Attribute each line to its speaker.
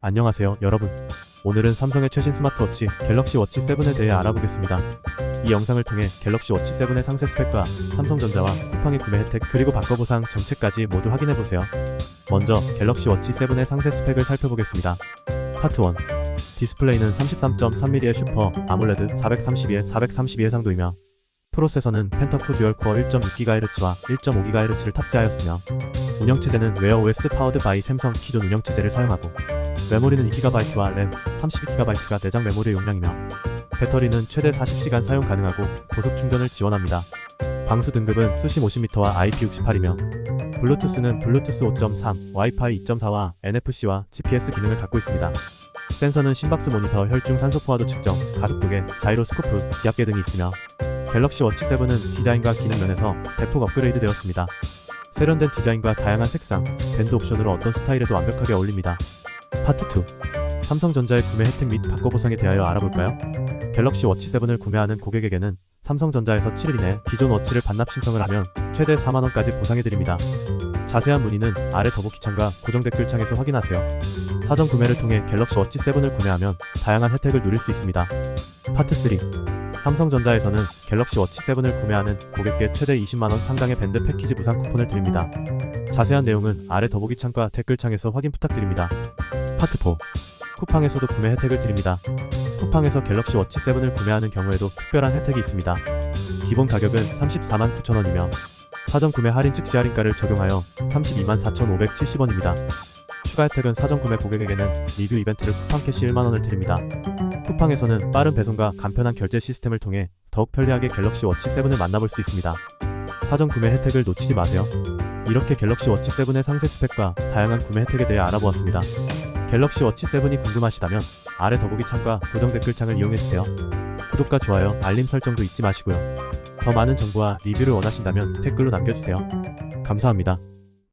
Speaker 1: 안녕하세요, 여러분. 오늘은 삼성의 최신 스마트워치 갤럭시 워치 7에 대해 알아보겠습니다. 이 영상을 통해 갤럭시 워치 7의 상세 스펙과 삼성전자와 쿠팡의 구매 혜택 그리고 바꿔보상 정책까지 모두 확인해보세요. 먼저 갤럭시 워치 7의 상세 스펙을 살펴보겠습니다. 파트 1 디스플레이는 33.3mm의 슈퍼 아몰레드 432에 432 해상도이며 프로세서는 펜터코 듀얼 코어 1.6GHz와 1.5GHz를 탑재하였으며 운영체제는 웨어 OS 파워드 바이 샘성 기존 운영체제를 사용하고 메모리는 2GB와 램 32GB가 내장 메모리 용량이며 배터리는 최대 40시간 사용 가능하고 고속 충전을 지원합니다. 방수 등급은 수심 50m와 IP68이며 블루투스는 블루투스 5.3, 와이파이 2.4와 NFC와 GPS 기능을 갖고 있습니다. 센서는 심박수 모니터, 혈중 산소 포화도 측정, 가속도계, 자이로스코프, 기압계 등이 있으며 갤럭시 워치 7은 디자인과 기능 면에서 대폭 업그레이드 되었습니다. 세련된 디자인과 다양한 색상, 밴드 옵션으로 어떤 스타일에도 완벽하게 어울립니다. 파트 2. 삼성전자의 구매 혜택 및 바꿔 보상에 대하여 알아볼까요? 갤럭시 워치 7을 구매하는 고객에게는 삼성전자에서 7일 이내 기존 워치를 반납 신청을 하면 최대 4만원까지 보상해 드립니다. 자세한 문의는 아래 더보기창과 고정 댓글창에서 확인하세요. 사전 구매를 통해 갤럭시 워치 7을 구매하면 다양한 혜택을 누릴 수 있습니다. 파트 3. 삼성전자에서는 갤럭시 워치 7을 구매하는 고객께 최대 20만원 상당의 밴드 패키지 무상 쿠폰을 드립니다. 자세한 내용은 아래 더보기 창과 댓글창에서 확인 부탁드립니다. 파트 4. 쿠팡에서도 구매 혜택을 드립니다. 쿠팡에서 갤럭시 워치 7을 구매하는 경우에도 특별한 혜택이 있습니다. 기본 가격은 34만 9천원이며 사전 구매 할인 즉시 할인가를 적용하여 32만 4,570원입니다. 추가 혜택은 사전 구매 고객에게는 리뷰 이벤트를 쿠팡 캐시 1만원을 드립니다. 쿠팡에서는 빠른 배송과 간편한 결제 시스템을 통해 더욱 편리하게 갤럭시 워치 7을 만나볼 수 있습니다. 사전 구매 혜택을 놓치지 마세요. 이렇게 갤럭시 워치 7의 상세 스펙과 다양한 구매 혜택에 대해 알아보았습니다. 갤럭시 워치 7이 궁금하시다면 아래 더보기 창과 고정 댓글창을 이용해주세요. 구독과 좋아요, 알림 설정도 잊지 마시고요. 더 많은 정보와 리뷰를 원하신다면 댓글로 남겨주세요. 감사합니다.